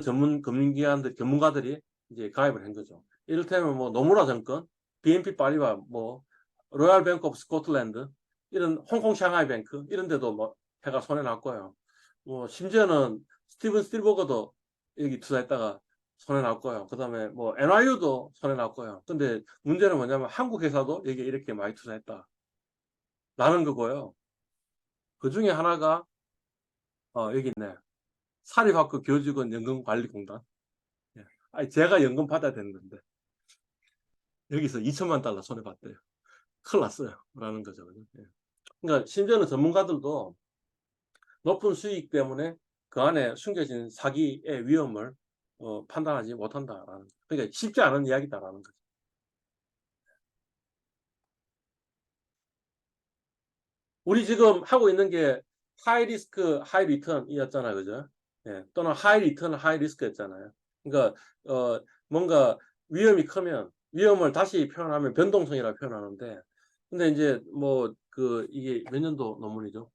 전문 금융기관들 전문가들이 이제 가입을 한 거죠. 이를테면 뭐 노무라 증권, BNP 파리바, 뭐 로얄 뱅크 오브 스코틀랜드 이런 홍콩 샹하이 뱅크 이런 데도 뭐 해가 손에 났고요. 뭐 심지어는 스티븐 스틸버거도 여기 투자했다가 손에 났고요. 그다음에 뭐 NYU도 손에 났고요. 근데 문제는 뭐냐면 한국 회사도 여기 이렇게 많이 투자했다. 라는 거고요. 그 중에 하나가 어 여기 있네. 사립학교 교직원 연금관리공단. 예. 아니 제가 연금 받아야 되는 건데 여기서 2천만 달러 손해 봤대요. 큰일 났어요. 라는 거죠. 예. 그러니까 심지어는 전문가들도 높은 수익 때문에 그 안에 숨겨진 사기의 위험을 어, 판단하지 못한다라는 거. 그러니까 쉽지 않은 이야기다라는 거죠. 우리 지금 하고 있는 게 하이 리스크 하이 리턴이었잖아요. 그죠? 예. 또는 하이 리턴 하이 리스크였잖아요. 그러니까 어, 뭔가 위험이 크면 위험을 다시 표현하면 변동성이라고 표현하는데 근데 이제 뭐 그 이게 몇 년도 논문이죠?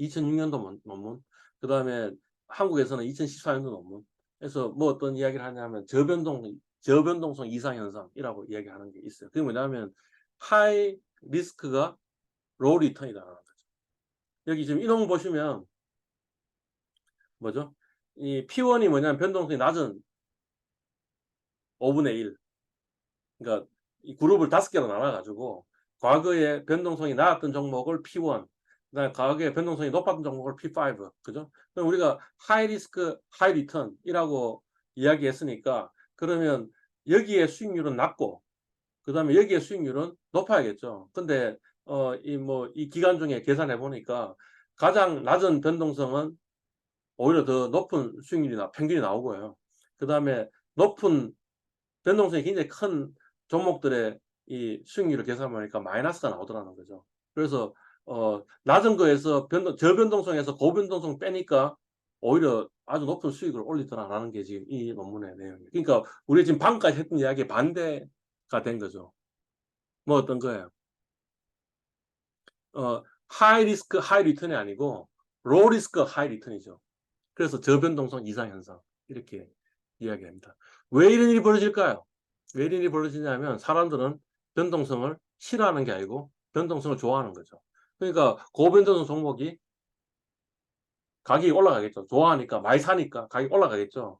2006년도 논문. 그 다음에 한국에서는 2014년도 논문. 그래서 뭐 어떤 이야기를 하냐면 저변동 저변동성 이상 현상이라고 이야기하는 게 있어요. 그게 뭐냐면 하이 리스크가 로우 리턴이다라는 거죠. 여기 지금 거 보시면 뭐죠? 이 P1이 뭐냐면 변동성이 낮은 5분의 1. 그러니까 이 그룹을 다섯 개로 나눠 가지고 과거에 변동성이 낮았던 종목을 P1, 그다음에 과거에 변동성이 높았던 종목을 P5, 그죠? 그럼 우리가 하이 리스크, 하이 리턴이라고 이야기했으니까 그러면 여기에 수익률은 낮고 그다음에 여기에 수익률은 높아야겠죠. 근데 어 이 뭐이 기간 중에 계산해 보니까 가장 낮은 변동성은 오히려 더 높은 수익률이 나 평균이 나오고요. 그 다음에 높은 변동성이 굉장히 큰 종목들의 이 수익률을 계산하니까 마이너스가 나오더라는 거죠. 그래서 어 낮은 거에서 변동 저변동성에서 고변동성 빼니까 오히려 아주 높은 수익을 올리더라라는 게 지금 이 논문의 내용이에요. 그러니까 우리 지금 방금까지 했던 이야기의 반대가 된 거죠. 뭐 어떤 거예요? 어 하이 리스크 하이 리턴이 아니고 로우 리스크 하이 리턴이죠. 그래서 저변동성 이상 현상 이렇게 이야기합니다. 왜 이런 일이 벌어질까요? 왜 이런 일이 벌어지냐면 사람들은 변동성을 싫어하는 게 아니고 변동성을 좋아하는 거죠. 그러니까 고변동성 종목이 가격이 올라가겠죠. 좋아하니까 많이 사니까 가격이 올라가겠죠.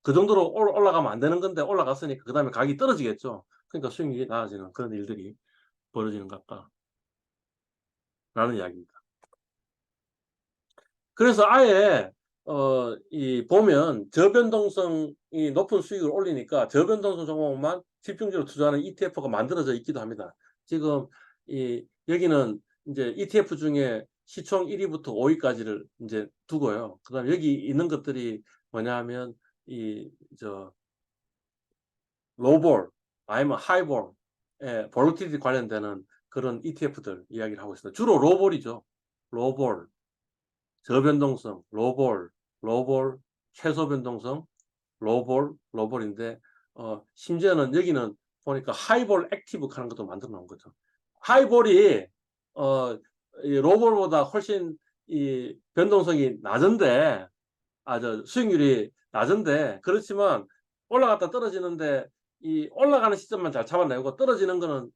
그 정도로 올라가면 안 되는 건데 올라갔으니까 그 다음에 가격이 떨어지겠죠. 그러니까 수익률이 낮아지는 그런 일들이 벌어지는 것 같다. 라는 이야기입니다. 그래서 아예 어, 이 보면 저변동성이 높은 수익을 올리니까 저변동성 종목만 집중적으로 투자하는 ETF가 만들어져 있기도 합니다. 지금 이 여기는 이제 ETF 중에 시총 1위부터 5위까지를 이제 두고요. 그다음 여기 있는 것들이 뭐냐하면 이 저 로볼 아니면 하이볼 에 볼티리티 관련되는 그런 ETF들 이야기를 하고 있습니다. 주로 로볼이죠. 로볼, 저변동성, 로볼, 로볼, 최소 변동성, 로볼, 로볼인데 어, 심지어는 여기는 보니까 하이볼 액티브 하는 것도 만들어 놓은 거죠. 하이볼이 어, 이 로볼보다 훨씬 이 변동성이 낮은데 아저 수익률이 낮은데 그렇지만 올라갔다 떨어지는데 이 올라가는 시점만 잘 잡아내고 떨어지는 거는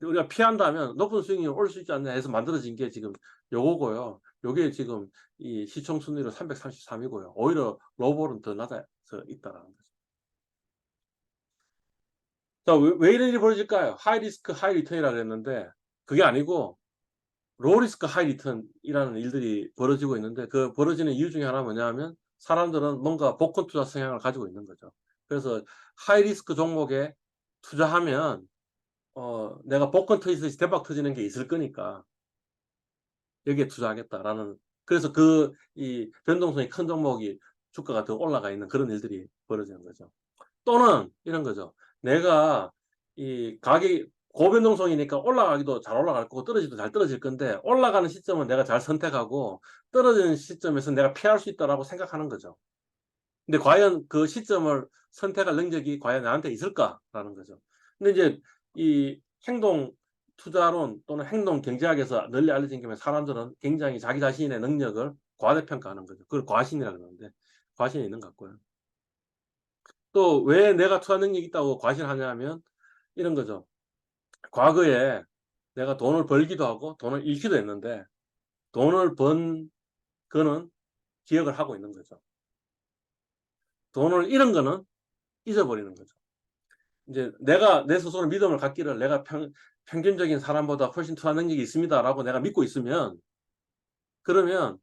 우리가 피한다면 높은 수익률이 올수 있지 않냐 해서 만들어진 게 지금 요거고요. 요게 지금 이 시총 순위로 333이고요. 오히려 로볼은 더 낮아서 있다라는 거죠. 자, 왜, 왜 이런 일이 벌어질까요? 하이 리스크, 하이 리턴이라고 했는데 그게 아니고 로우 리스크, 하이 리턴이라는 일들이 벌어지고 있는데 그 벌어지는 이유 중에 하나 뭐냐면 사람들은 뭔가 복권 투자 성향을 가지고 있는 거죠. 그래서 하이 리스크 종목에 투자하면 어, 내가 복권 터지듯이 대박 터지는 게 있을 거니까 여기에 투자하겠다라는 그래서 그 이 변동성이 큰 종목이 주가가 더 올라가 있는 그런 일들이 벌어지는 거죠. 또는 이런 거죠. 내가 이 가격이 고변동성이니까 올라가기도 잘 올라갈 거고 떨어지도 잘 떨어질 건데 올라가는 시점은 내가 잘 선택하고 떨어지는 시점에서 내가 피할 수 있다라고 생각하는 거죠. 근데 과연 그 시점을 선택할 능력이 과연 나한테 있을까라는 거죠. 근데 이제 이 행동 투자론 또는 행동 경제학에서 널리 알려진 게 사람들은 굉장히 자기 자신의 능력을 과대평가하는 거죠. 그걸 과신이라고 그러는데 과신이 있는 것 같고요. 또 왜 내가 투자 능력이 있다고 과신하냐면 이런 거죠. 과거에 내가 돈을 벌기도 하고 돈을 잃기도 했는데 돈을 번 거는 기억을 하고 있는 거죠. 돈을 잃은 거는 잊어버리는 거죠. 이제 내가 내 스스로 믿음을 갖기를 내가 평, 평균적인 사람보다 훨씬 투자 능력이 있습니다라고 내가 믿고 있으면 그러면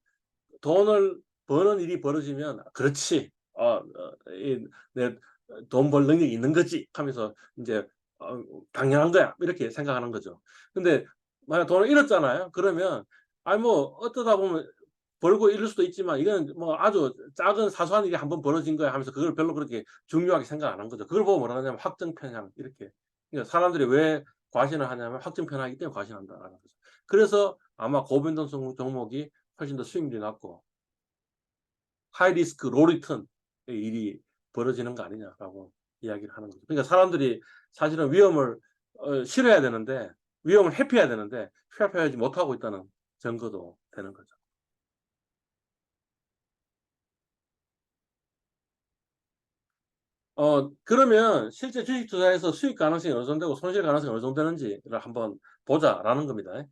돈을 버는 일이 벌어지면 그렇지 어, 내돈 벌 능력이 있는 거지 하면서 이제 어, 당연한 거야 이렇게 생각하는 거죠. 근데 만약 돈을 잃었잖아요. 그러면 아니 뭐 어떠다 보면 벌고 잃을 수도 있지만 이건 뭐 아주 작은 사소한 일이 한번 벌어진 거야 하면서 그걸 별로 그렇게 중요하게 생각 안 한 거죠. 그걸 보고 뭐라 하냐면 확정 편향 이렇게. 그러니까 사람들이 왜 과신을 하냐면 확정 편향이기 때문에 과신한다라는 거죠. 그래서 아마 고변동 종목이 훨씬 더 수익률이 낮고 하이 리스크 로 리턴의 일이 벌어지는 거 아니냐라고 이야기를 하는 거죠. 그러니까 사람들이 사실은 위험을 어, 싫어야 되는데 위험을 회피해야 되는데 회피하지 못하고 있다는 증거도 되는 거죠. 어, 그러면 실제 주식 투자에서 수익 가능성이 어느 정도 되고 손실 가능성이 어느 정도 되는지를 한번 보자라는 겁니다. 예.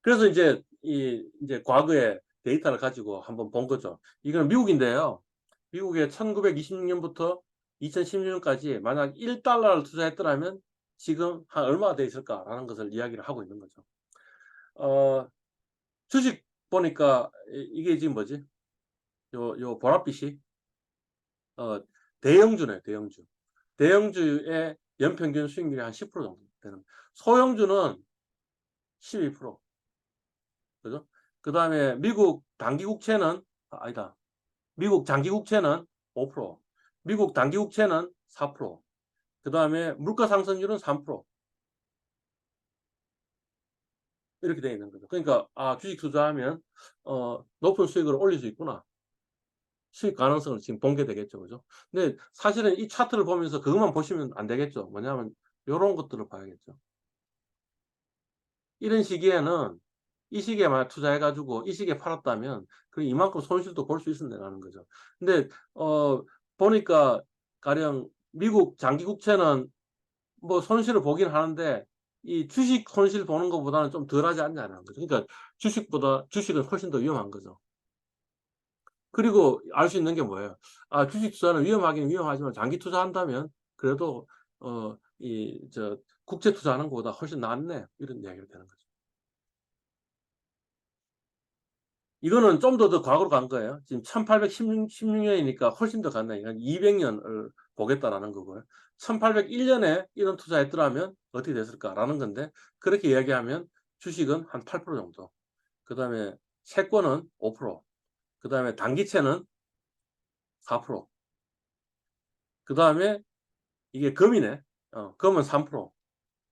그래서 이제 이 이제 과거의 데이터를 가지고 한번 본 거죠. 이건 미국인데요. 미국에 1926년부터 2016년까지 만약 1달러를 투자했더라면 지금 한 얼마가 돼 있을까라는 것을 이야기를 하고 있는 거죠. 어, 주식 보니까 이게 지금 뭐지? 요, 요 보랏빛이 어, 대형주네, 대형주. 대형주의 연평균 수익률이 한 10% 정도 되는. 소형주는 12%. 그죠? 그 다음에 미국 단기국채는, 아, 아니다. 미국 장기국채는 5%. 미국 단기국채는 4%. 그 다음에 물가 상승률은 3%. 이렇게 되어 있는 거죠. 그러니까, 아, 주식 투자하면, 어, 높은 수익을 올릴 수 있구나. 수익 가능성을 지금 본 게 되겠죠. 그죠? 근데 사실은 이 차트를 보면서 그것만 보시면 안 되겠죠. 뭐냐면, 이런 것들을 봐야겠죠. 이런 시기에는 이 시기에 만약 투자해가지고 이 시기에 팔았다면 그 이만큼 손실도 볼 수 있는다는 거죠. 근데 어 보니까 가령 미국 장기 국채는 뭐 손실을 보긴 하는데 이 주식 손실 보는 것보다는 좀 덜하지 않냐는 거죠. 그러니까 주식보다 주식은 훨씬 더 위험한 거죠. 그리고 알 수 있는 게 뭐예요? 아 주식 투자는 위험하긴 위험하지만 장기 투자한다면 그래도 어 이 저 국채 투자하는 것보다 훨씬 낫네 이런 이야기가 되는 거죠. 이거는 좀 더 더 과거로 간 거예요. 지금 1816년이니까 훨씬 더. 한 200년을 보겠다라는 거고요. 1801년에 이런 투자했더라면 어떻게 됐을까라는 건데 그렇게 이야기하면 주식은 한 8% 정도. 그 다음에 채권은 5%. 그 다음에 단기채는 4%. 그 다음에 이게 금이네. 어, 금은 3%.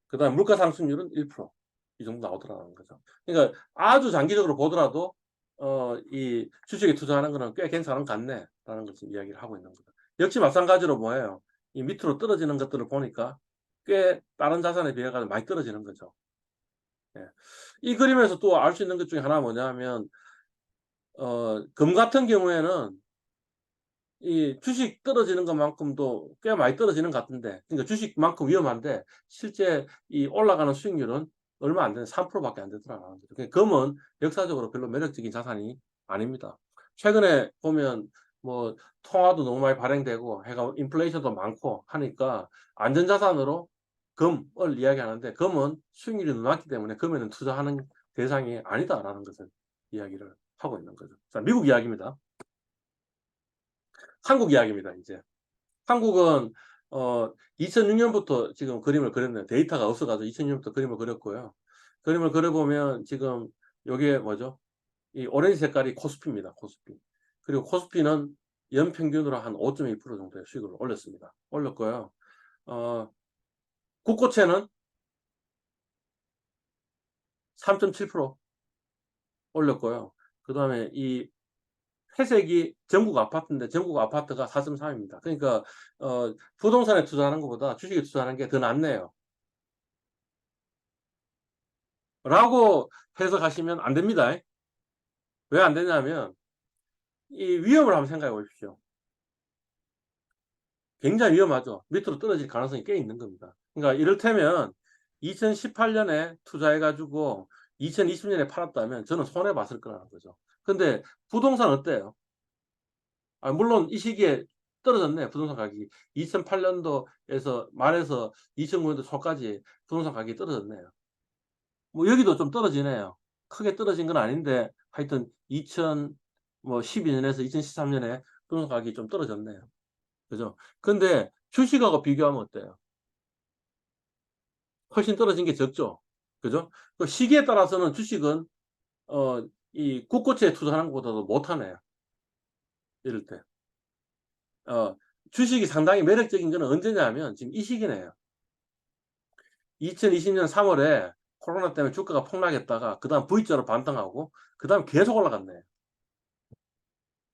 그 다음에 물가 상승률은 1%. 이 정도 나오더라는 거죠. 그러니까 아주 장기적으로 보더라도 어, 이 주식에 투자하는 거는 꽤 괜찮은 것 같네 라는 것을 이야기를 하고 있는 거죠. 역시 마찬가지로 뭐예요? 이 밑으로 떨어지는 것들을 보니까 꽤 다른 자산에 비해 가지고 많이 떨어지는 거죠. 예. 이 그림에서 또 알 수 있는 것 중에 하나 뭐냐면 어, 금 같은 경우에는 이 주식 떨어지는 것만큼도 꽤 많이 떨어지는 것 같은데 그러니까 주식만큼 위험한데 실제 이 올라가는 수익률은 얼마 안 되는 3%밖에 안 되더라고요. 그러니까 금은 역사적으로 별로 매력적인 자산이 아닙니다. 최근에 보면 뭐 통화도 너무 많이 발행되고 해가 인플레이션도 많고 하니까 안전자산으로 금을 이야기하는데 금은 수익률이 낮기 때문에 금에는 투자하는 대상이 아니다라는 것을 이야기를 하고 있는 거죠. 자, 미국 이야기입니다. 한국 이야기입니다. 이제 한국은 어, 2006년부터 지금 그림을 그렸네요. 데이터가 없어가지고 2006년부터 그림을 그렸고요. 그림을 그려보면 지금 여기에 뭐죠? 이 오렌지 색깔이 코스피입니다. 코스피. 그리고 코스피는 연평균으로 한 5.2% 정도의 수익을 올렸습니다. 올렸고요. 어, 국고채는 3.7% 올렸고요. 그 다음에 이 회색이 전국 아파트인데 전국 아파트가 4.3입니다. 그러니까 어, 부동산에 투자하는 것보다 주식에 투자하는 게 더 낫네요. 라고 해석하시면 안 됩니다. 왜 안 되냐면 이 위험을 한번 생각해 보십시오. 굉장히 위험하죠. 밑으로 떨어질 가능성이 꽤 있는 겁니다. 그러니까 이를테면 2018년에 투자해 가지고 2020년에 팔았다면 저는 손해 봤을 거라는 거죠. 근데 부동산 어때요? 아, 물론 이 시기에 떨어졌네 부동산 가격이 2008년도에서 말에서 2009년도 초까지 부동산 가격이 떨어졌네요. 뭐 여기도 좀 떨어지네요. 크게 떨어진 건 아닌데 하여튼 2012년에서 2013년에 부동산 가격이 좀 떨어졌네요. 그죠? 근데 주식하고 비교하면 어때요? 훨씬 떨어진 게 적죠. 그죠? 그 시기에 따라서는 주식은 어, 이 국고채에 투자하는 것보다도 못하네요. 이럴 때. 어, 주식이 상당히 매력적인 거는 언제냐면 지금 이 시기네요. 2020년 3월에 코로나 때문에 주가가 폭락했다가 그 다음 V자로 반등하고 그 다음 계속 올라갔네.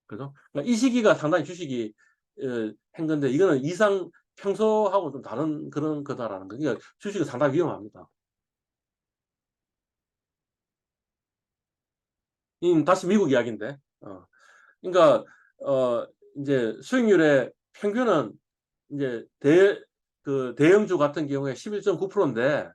그죠? 그러니까 이 시기가 상당히 주식이 어, 한 건데 이거는 이상 평소하고 좀 다른 그런 거다라는 거. 그러니까 주식은 상당히 위험합니다. 이 다시 미국 이야기인데. 어. 그러니까 어 이제 수익률의 평균은 이제 대 그 대형주 같은 경우에 11.9%인데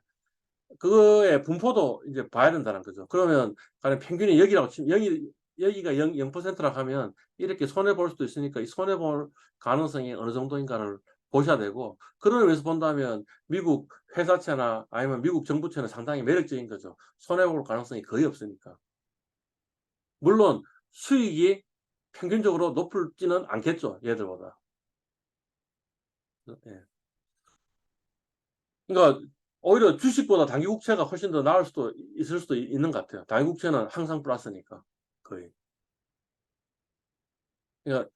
그거의 분포도 이제 봐야 된다는 거죠. 그러면 가령 평균이 여기라고 치면 여기 여기가 0, 0%라고 하면 이렇게 손해 볼 수도 있으니까 이 손해 볼 가능성이 어느 정도인가를 보셔야 되고 그런 의미에서 본다면 미국 회사채나 아니면 미국 정부채는 상당히 매력적인 거죠. 손해 볼 가능성이 거의 없으니까. 물론 수익이 평균적으로 높을지는 않겠죠. 얘들보다. 예. 그러니까 오히려 주식보다 단기국채가 훨씬 더 나을 수도 있을 수도 있는 것 같아요. 단기국채는 항상 플러스니까 거의. 그러니까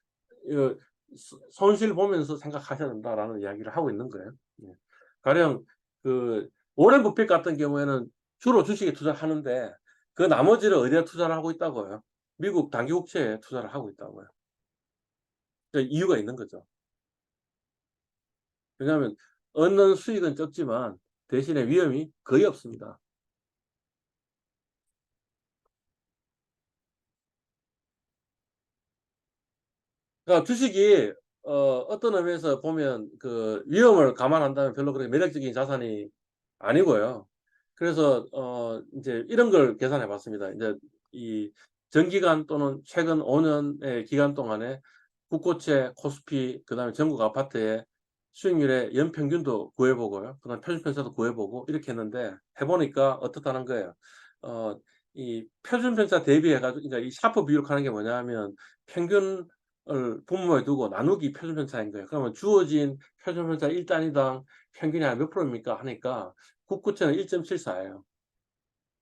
손실 보면서 생각하셔야 된다라는 이야기를 하고 있는 거예요. 예. 가령 그 오렌 버핏 같은 경우에는 주로 주식에 투자하는데 그 나머지를 어디에 투자를 하고 있다고요? 미국 단기 국채에 투자를 하고 있다고요. 그러니까 이유가 있는 거죠. 왜냐하면 얻는 수익은 적지만 대신에 위험이 거의 없습니다. 그러니까 주식이 어, 떤 의미에서 보면 그 위험을 감안한다면 별로 그렇게 매력적인 자산이 아니고요. 그래서 어, 이제 이런 걸 계산해 봤습니다. 이제 이 전기간 또는 최근 5년의 기간 동안에 국고채, 코스피, 그 다음에 전국 아파트의 수익률의 연평균도 구해보고요. 그 다음에 표준편차도 구해보고 이렇게 했는데 해보니까 어떻다는 거예요. 어, 이 표준편차 대비해가지고, 그러니까 이 샤프 비율 하는 게 뭐냐 하면 평균을 분모에 두고 나누기 표준편차인 거예요. 그러면 주어진 표준편차 1단위당 평균이 한 몇 프로입니까? 하니까 국고채는 1.74예요.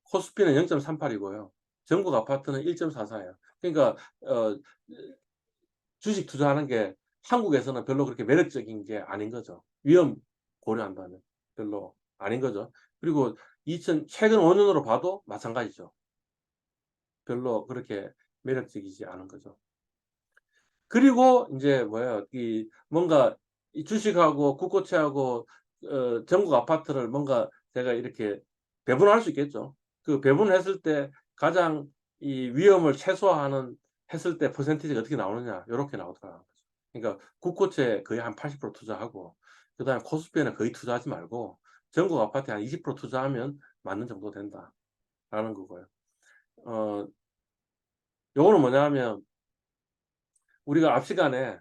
코스피는 0.38이고요. 전국 아파트는 1.44예요. 그러니까 어, 주식 투자하는 게 한국에서는 별로 그렇게 매력적인 게 아닌 거죠. 위험 고려한다면 별로 아닌 거죠. 그리고 2000 최근 5년으로 봐도 마찬가지죠. 별로 그렇게 매력적이지 않은 거죠. 그리고 이제 뭐야 이 뭔가 이 주식하고 국고채하고 어, 전국 아파트를 뭔가 제가 이렇게 배분할 수 있겠죠. 그 배분했을 때 가장 이 위험을 최소화하는 했을 때 퍼센티지가 어떻게 나오느냐 이렇게 나오더라고요. 그러니까 국고채 거의 한 80% 투자하고 그 다음에 코스피에는 거의 투자하지 말고 전국 아파트에 한 20% 투자하면 맞는 정도 된다 라는 거고요. 어, 요거는 뭐냐 하면 우리가 앞 시간에